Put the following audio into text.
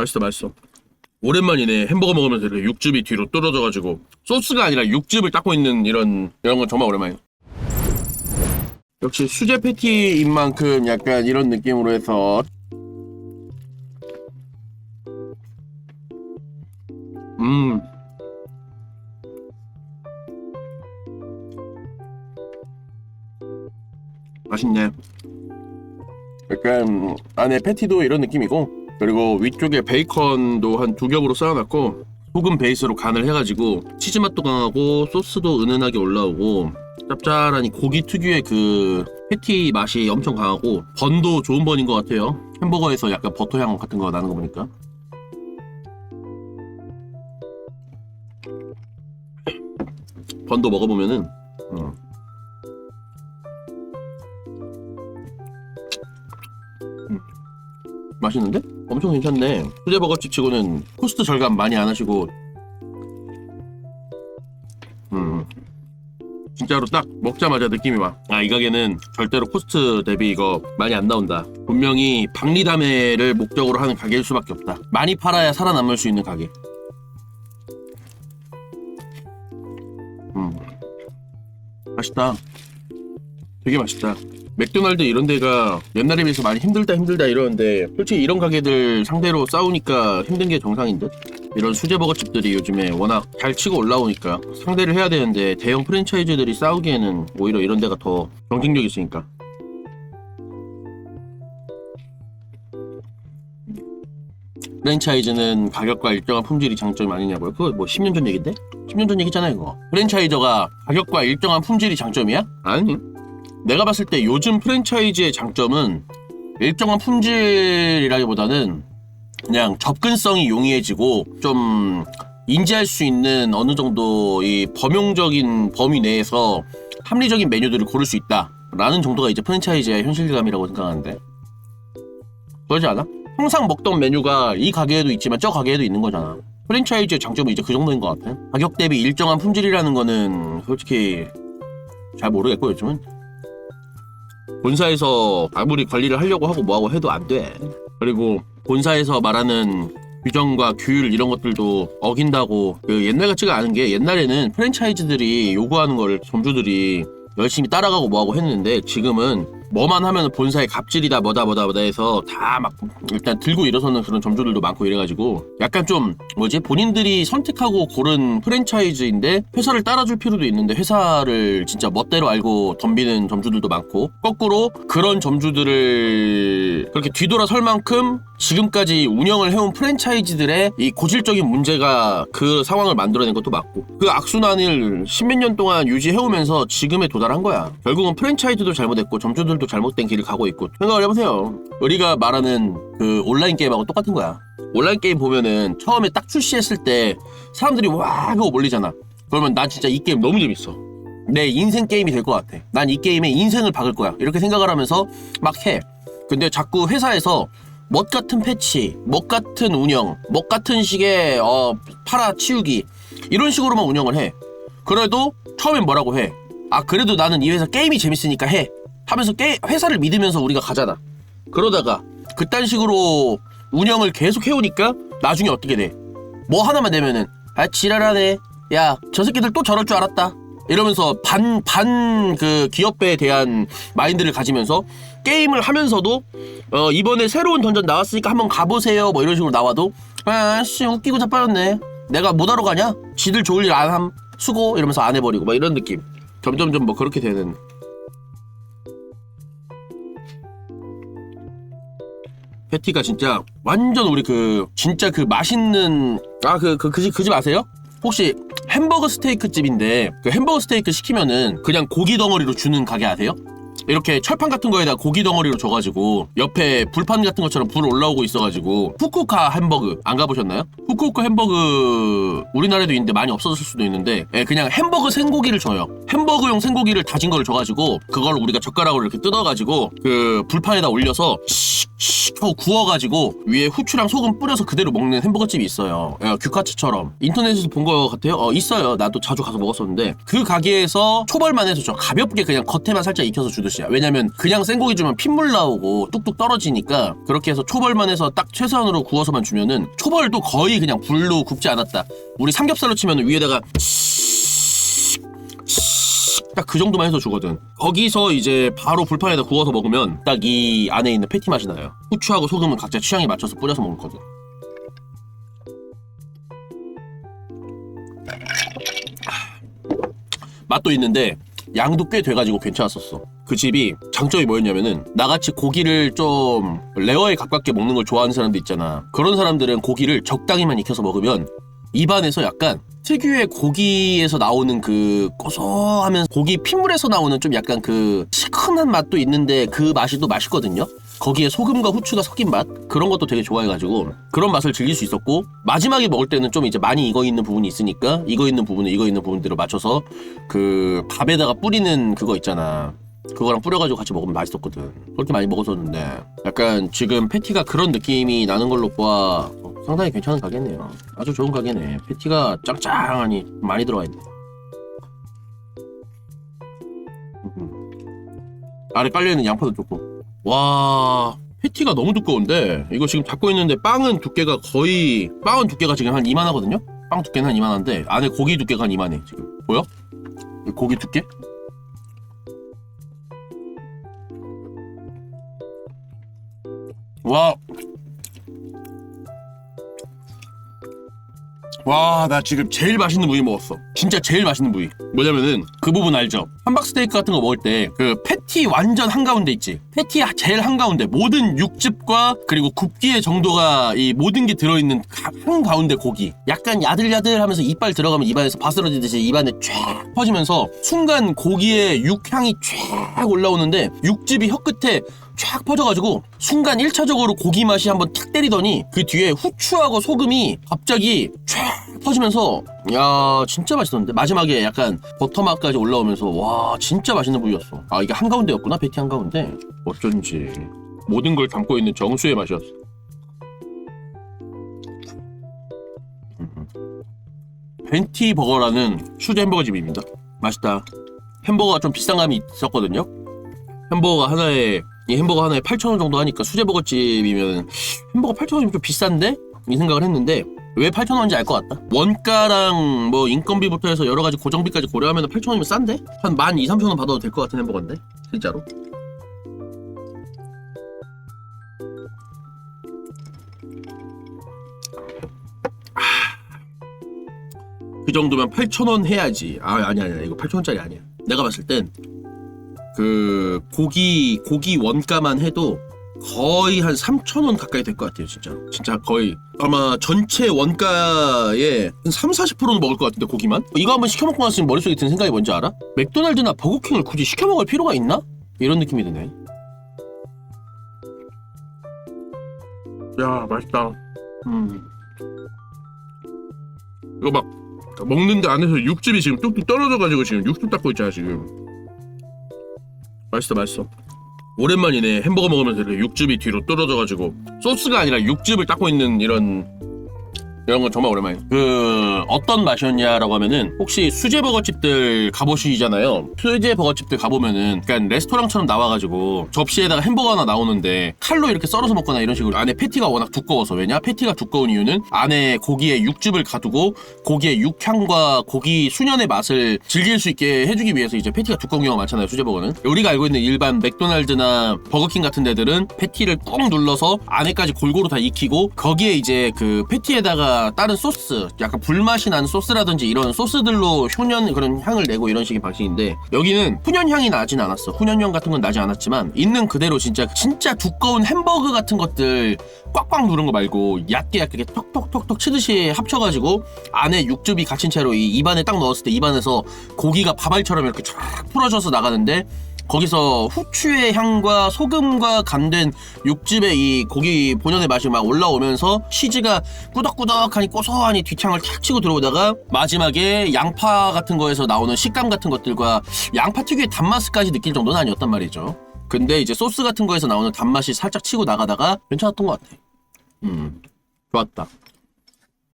맛있어 맛있어. 오랜만이네. 햄버거 먹으면서 이렇게 육즙이 뒤로 떨어져가지고. 소스가 아니라 육즙을 닦고 있는 이런 이런 건 정말 오랜만이야 역시 수제 패티인 만큼 약간 이런 느낌으로 해서. 음. 맛있네. 약간 안에 패티도 이런 느낌이고 그리고 위쪽에 베이컨도 한 두 겹으로 쌓아놨고 소금 베이스로 간을 해가지고 치즈 맛도 강하고 소스도 은은하게 올라오고 짭짤하니 고기 특유의 그 패티 맛이 엄청 강하고 번도 좋은 번인 것 같아요 햄버거에서 약간 버터 향 같은 거 나는 거 보니까 번도 먹어보면은 음. 맛있는데? 엄청 괜찮네. 수제버거집 치고는 코스트 절감 많이 안 하시고, 음, 진짜로 딱 먹자마자 느낌이 와. 아, 이 가게는 절대로 코스트 대비 이거 많이 안 나온다. 분명히 박리담회를 목적으로 하는 가게일 수밖에 없다. 많이 팔아야 살아남을 수 있는 가게. 음, 맛있다. 되게 맛있다. 맥도날드 이런 데가 옛날에 비해서 많이 힘들다 힘들다 이러는데 솔직히 이런 가게들 상대로 싸우니까 힘든 게 정상인 듯? 이런 수제버거집들이 요즘에 워낙 잘 치고 올라오니까 상대를 해야 되는데 대형 프랜차이즈들이 싸우기에는 오히려 이런 데가 더 경쟁력 있으니까 프랜차이즈는 가격과 일정한 품질이 장점이 아니냐고요? 그거 뭐 10년 전 얘긴데? 10년 전 얘기잖아요 그거 프랜차이저가 가격과 일정한 품질이 장점이야? 아니 내가 봤을 때 요즘 프랜차이즈의 장점은 일정한 품질이라기보다는 그냥 접근성이 용이해지고 좀 인지할 수 있는 어느 정도 이 범용적인 범위 내에서 합리적인 메뉴들을 고를 수 있다 라는 정도가 이제 프랜차이즈의 현실감이라고 생각하는데. 그러지 않아? 항상 먹던 메뉴가 이 가게에도 있지만 저 가게에도 있는 거잖아. 프랜차이즈의 장점은 이제 그 정도인 것 같아. 가격 대비 일정한 품질이라는 거는 솔직히 잘 모르겠고 요즘은 본사에서 아무리 관리를 하려고 하고 뭐하고 해도 안 돼. 그리고 본사에서 말하는 규정과 규율 이런 것들도 어긴다고 그 옛날 같지가 않은 게 옛날에는 프랜차이즈들이 요구하는 거를 점주들이 열심히 따라가고 뭐하고 했는데 지금은 뭐만 하면 본사의 갑질이다 뭐다 뭐다 뭐다 해서 다 막 일단 들고 일어서는 그런 점주들도 많고 이래가지고 약간 좀 뭐지? 본인들이 선택하고 고른 프랜차이즈인데 회사를 따라줄 필요도 있는데 회사를 진짜 멋대로 알고 덤비는 점주들도 많고 거꾸로 그런 점주들을 그렇게 뒤돌아 설 만큼 지금까지 운영을 해온 프랜차이즈들의 이 고질적인 문제가 그 상황을 만들어낸 것도 맞고 그 악순환을 십몇 년 동안 유지해오면서 지금에 도달한 거야. 결국은 프랜차이즈도 잘못했고 점주들도 잘못된 길을 가고 있고 생각을 해보세요. 우리가 말하는 그 온라인 게임하고 똑같은 거야. 온라인 게임 보면은 처음에 딱 출시했을 때 사람들이 와 하고 몰리잖아. 그러면 난 진짜 이 게임 너무 재밌어. 내 인생 게임이 될 것 같아. 난 이 게임에 인생을 박을 거야. 이렇게 생각을 하면서 막 해. 근데 자꾸 회사에서 멋 같은 패치, 멋 같은 운영, 멋 같은 식의 어, 팔아 치우기 이런 식으로만 운영을 해. 그래도 처음엔 뭐라고 해? 아 그래도 나는 이 회사 게임이 재밌으니까 해. 하면서 게 회사를 믿으면서 우리가 가잖아. 그러다가 그딴 식으로 운영을 계속 해오니까 나중에 어떻게 돼? 뭐 하나만 되면은 아 지랄하네. 야 저 새끼들 또 저럴 줄 알았다. 이러면서 반 반 그 기업에 대한 마인드를 가지면서 게임을 하면서도 어 이번에 새로운 던전 나왔으니까 한번 가보세요 뭐 이런 식으로 나와도 아씨 웃기고 자빠졌네 내가 뭐하러 가냐 지들 좋을 일 안 함 수고 이러면서 안 해버리고 막 이런 느낌 점점점 뭐 그렇게 되는 패티가 진짜 완전 우리 그 진짜 그 맛있는 아 그그그집 아세요? 혹시 햄버거 스테이크 집인데 그 햄버거 스테이크 시키면은 그냥 고기 덩어리로 주는 가게 아세요? 이렇게 철판 같은 거에다 고기 덩어리로 줘가지고 옆에 불판 같은 것처럼 불 올라오고 있어가지고 후쿠오카 햄버거 안 가보셨나요? 후쿠오카 햄버거 우리나라에도 있는데 많이 없어졌을 수도 있는데 예, 그냥 햄버거 생고기를 줘요. 햄버거용 생고기를 다진 거를 줘가지고 그걸 우리가 젓가락으로 이렇게 뜯어가지고 그 불판에다 올려서 씩 하고 구워가지고 위에 후추랑 소금 뿌려서 그대로 먹는 햄버거 집이 있어요. 예, 규카츠처럼. 인터넷에서 본 거 같아요. 어 있어요. 나도 자주 가서 먹었었는데. 그 가게에서 초벌만 해서 저 가볍게 그냥 겉에만 살짝 익혀서 주듯이 버릇이야. 왜냐면 그냥 생고기 주면 핏물 나오고 뚝뚝 떨어지니까 그렇게 해서 초벌만 해서 딱 최소한으로 구워서만 주면은 초벌도 거의 그냥 불로 굽지 않았다. 우리 삼겹살로 치면 위에다가 딱 그 정도만 해서 주거든. 거기서 이제 바로 불판에다 구워서 먹으면 딱 이 안에 있는 패티 맛이 나요. 후추하고 소금은 각자 취향에 맞춰서 뿌려서 먹거든. 맛도 있는데 양도 꽤 돼가지고 괜찮았었어. 그 집이 장점이 뭐였냐면은 나같이 고기를 좀 레어에 가깝게 먹는 걸 좋아하는 사람도 있잖아. 그런 사람들은 고기를 적당히만 익혀서 먹으면 입안에서 약간 특유의 고기에서 나오는 그 고소하면 고기 핏물에서 나오는 좀 약간 그 시큰한 맛도 있는데 그 맛이 또 맛있거든요. 거기에 소금과 후추가 섞인 맛 그런 것도 되게 좋아해가지고 그런 맛을 즐길 수 있었고 마지막에 먹을 때는 좀 이제 많이 익어 있는 부분이 있으니까 익어 있는 부분은 익어 있는 부분대로 맞춰서 그 밥에다가 뿌리는 그거 있잖아. 그거랑 뿌려가지고 같이 먹으면 맛있었거든. 그렇게 많이 먹었었는데 약간 지금 패티가 그런 느낌이 나는 걸로 보아 어, 상당히 괜찮은 가게네요. 아주 좋은 가게네. 패티가 짱짱하니 많이 들어가 있네. 음. 아래 깔려있는 양파도 좋고. 와 패티가 너무 두꺼운데 이거 지금 잡고 있는데 빵은 두께가 거의 빵은 두께가 지금 한 이만하거든요. 빵 두께는 한 이만한데 안에 고기 두께가 한 이만해 지금 보여? 이 고기 두께? 와. 와, 나 지금 제일 맛있는 부위 먹었어. 진짜 제일 맛있는 부위. 뭐냐면은 그 부분 알죠? 함박스테이크 같은 거 먹을 때 그 패티 완전 한가운데 있지. 패티 제일 한가운데 모든 육즙과 그리고 굽기의 정도가 이 모든 게 들어있는 가- 한가운데 고기. 약간 야들야들하면서 이빨 들어가면 입안에서 바스러지듯이 입안에 쫙 퍼지면서 순간 고기의 육향이 쫙 올라오는데 육즙이 혀끝에 쫙 퍼져가지고 순간 1차적으로 고기 맛이 한번 탁 때리더니 그 뒤에 후추하고 소금이 갑자기 쫙 퍼지면서 야 진짜 맛있었는데. 마지막에 약간 버터 맛까지 올라오면서 와 진짜 맛있는 부위였어. 아 이게 한가운데였구나 패티 한가운데. 어쩐지 모든 걸 담고 있는 정수의 맛이었어. 벤티 버거라는 수제 햄버거 집입니다. 맛있다. 햄버거가 좀 비싼 감이 있었거든요. 햄버거가 하나에 이 햄버거 하나에 8,000원 정도 하니까 수제버거 집이면 햄버거 8,000원이면 좀 비싼데? 이 생각을 했는데 왜 8,000원인지 알 것 같다. 원가랑 뭐 인건비부터 해서 여러 가지 고정비까지 고려하면 8,000원이면 싼데? 한 12,000, 3,000원 받아도 될 것 같은 햄버거인데? 진짜로? 아. 그 정도면 8,000원 해야지. 아, 아니, 아니, 아니. 이거 8,000원짜리 아니야. 내가 봤을 땐 그 고기 고기 원가만 해도 거의 한 3,000원 가까이 될 것 같아요, 진짜. 진짜 거의 아마 전체 원가의 한 3, 40%는 먹을 것 같은데 고기만? 이거 한번 시켜 먹고 나서 머릿속에 드는 생각이 뭔지 알아? 맥도날드나 버거킹을 굳이 시켜 먹을 필요가 있나? 이런 느낌이 드네. 야, 맛있다. 음. 이거 막 먹는데 안에서 육즙이 지금 뚝뚝 떨어져가지고 지금 육즙 닦고 있잖아 지금. 맛있어 맛있어. 오랜만이네. 햄버거 먹으면서 이렇게 육즙이 뒤로 떨어져가지고. 소스가 아니라 육즙을 닦고 있는 이런 이런 건 정말 오랜만이에요. 그 어떤 맛이었냐라고 하면은 혹시 수제 버거집들 가보시잖아요. 수제 버거집들 가보면은 약간 레스토랑처럼 나와가지고 접시에다가 햄버거 하나 나오는데 칼로 이렇게 썰어서 먹거나 이런 식으로 안에 패티가 워낙 두꺼워서. 왜냐? 패티가 두꺼운 이유는 안에 고기에 육즙을 가두고 고기의 육향과 고기 순연의 맛을 즐길 수 있게 해주기 위해서 이제 패티가 두꺼운 경우가 많잖아요 수제 버거는. 우리가 알고 있는 일반 맥도날드나 버거킹 같은 데들은 패티를 꾹 눌러서 안에까지 골고루 다 익히고 거기에 이제 그 패티에다가 다른 소스 약간 불맛이 나는 소스라든지 이런 소스들로 훈연 그런 향을 내고 이런 식의 방식인데 여기는 훈연 향이 나진 않았어. 훈연향 같은 건 나지 않았지만 있는 그대로 진짜 진짜 두꺼운 햄버거 같은 것들 꽉꽉 누른 거 말고 얇게 얇게 톡톡톡톡 치듯이 합쳐가지고 안에 육즙이 갇힌 채로 이 입안에 딱 넣었을 때 입안에서 고기가 밥알처럼 이렇게 쫙 풀어져서 나가는데 거기서 후추의 향과 소금과 간된 육즙의 이 고기 본연의 맛이 막 올라오면서 치즈가 꾸덕꾸덕하니 고소하니 뒤창을 탁 치고 들어오다가 마지막에 양파 같은 거에서 나오는 식감 같은 것들과 양파 특유의 단맛까지 느낄 정도는 아니었단 말이죠. 근데 이제 소스 같은 거에서 나오는 단맛이 살짝 치고 나가다가 괜찮았던 것 같아. 음, 좋았다.